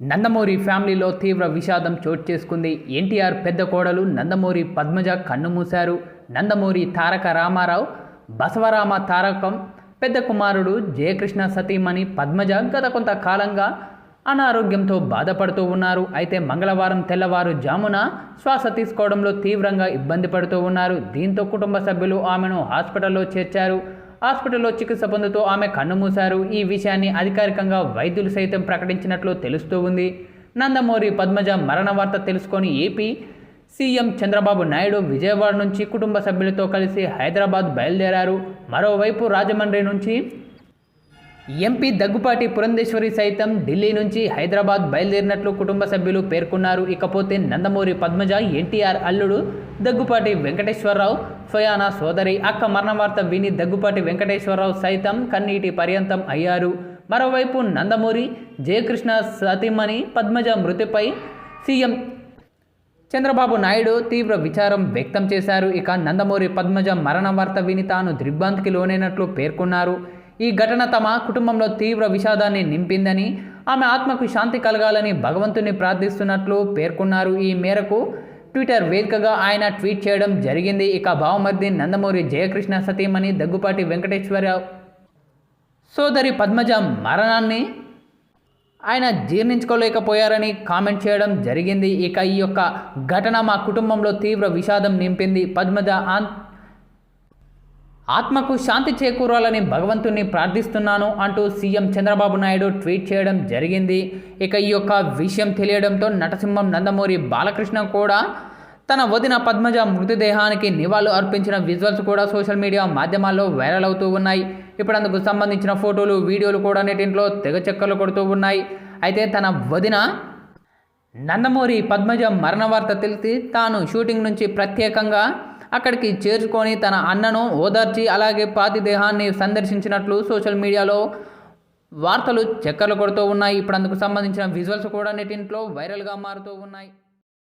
నందమూరి ఫ్యామిలీలో తీవ్ర విషాదం చోటు చేసుకుంది. ఎన్టీఆర్ పెద్ద కోడలు నందమూరి పద్మజ కన్నుమూశారు నందమూరి తారక రామారావు బసవరామ తారకం పెద్ద కుమారుడు జయకృష్ణ సతీమణి పద్మజ గత కొంతకాలంగా అనారోగ్యంతో బాధపడుతూ ఉన్నారు. అయితే మంగళవారం తెల్లవారు జామున శ్వాస తీసుకోవడంలో తీవ్రంగా ఇబ్బంది పడుతూ ఉన్నారు. దీంతో కుటుంబ సభ్యులు ఆమెను హాస్పిటల్లో చేర్చారు. హాస్పిటల్లో చికిత్స పొందుతూ ఆమె కన్నుమూశారు ఈ విషయాన్ని అధికారికంగా వైద్యులు సైతం ప్రకటించినట్లు తెలుస్తూ ఉంది. నందమూరి పద్మజ మరణ వార్త తెలుసుకొని ఏపీ సీఎం చంద్రబాబు నాయుడు విజయవాడ నుంచి కుటుంబ సభ్యులతో కలిసి హైదరాబాద్ బయలుదేరారు. మరోవైపు రాజమండ్రి నుంచి ఎంపీ దగ్గుపాటి పురంధేశ్వరి సైతం ఢిల్లీ నుంచి హైదరాబాద్ బయలుదేరినట్లు కుటుంబ సభ్యులు పేర్కొన్నారు. ఇకపోతే నందమూరి పద్మజ ఎన్టీఆర్ అల్లుడు దగ్గుపాటి వెంకటేశ్వరరావు స్వయాన సోదరి అక్క మరణ వార్త విని దగ్గుపాటి వెంకటేశ్వరరావు సైతం కన్నీటి పర్యంతం అయ్యారు. మరోవైపు నందమూరి జయకృష్ణ సతీమణి పద్మజ మృతిపై సీఎం చంద్రబాబు నాయుడు తీవ్ర విచారం వ్యక్తం చేశారు. ఇక నందమూరి పద్మజ మరణ వార్త విని తాను దిగ్భ్రాంతికి లోనైనట్లు పేర్కొన్నారు. ఈ ఘటన తమ కుటుంబంలో తీవ్ర విషాదాన్ని నింపిందని ఆమె ఆత్మకు శాంతి కలగాలని భగవంతుని ప్రార్థిస్తున్నట్లు పేర్కొన్నారు. ఈ మేరకు ట్విట్టర్ వేదికగా ఆయన ట్వీట్ చేయడం జరిగింది. ఇక భావమర్ది నందమూరి జయకృష్ణ సతీమణి దగ్గుపాటి వెంకటేశ్వర సోదరి పద్మజ మరణాన్ని ఆయన జీర్ణించుకోలేకపోయారని కామెంట్ చేయడం జరిగింది. ఇక ఈ యొక్క ఘటన మా కుటుంబంలో తీవ్ర విషాదం నింపింది. పద్మజ ఆన్ ఆత్మకు శాంతి చేకూరాలని భగవంతుని ప్రార్థిస్తున్నాను అంటూ సీఎం చంద్రబాబు నాయుడు ట్వీట్ చేయడం జరిగింది. ఇక ఈ యొక్క విషయం తెలియడంతో నటసింహం నందమూరి బాలకృష్ణ కూడా తన వదిన పద్మజ మృతదేహానికి నివాళులు అర్పించిన విజువల్స్ కూడా సోషల్ మీడియా మాధ్యమాల్లో వైరల్ అవుతూ ఉన్నాయి. ఇప్పుడు అందుకు సంబంధించిన ఫోటోలు వీడియోలు కూడా నెటింట్లో తెగ చెక్కలు కొడుతూ ఉన్నాయి. అయితే తన వదిన నందమూరి పద్మజ మరణ వార్త తెలిసి తాను షూటింగ్ నుంచి ప్రత్యేకంగా అక్కడికి చేర్చుకొని తన అన్నను ఓదార్చి అలాగే పాతి దేహాన్ని సందర్శించినట్లు సోషల్ మీడియాలో వార్తలు చక్కర్లు కొడుతూ ఉన్నాయి. ఇప్పుడు అందుకు సంబంధించిన విజువల్స్ కూడా నెటింట్లో వైరల్గా మారుతూ ఉన్నాయి.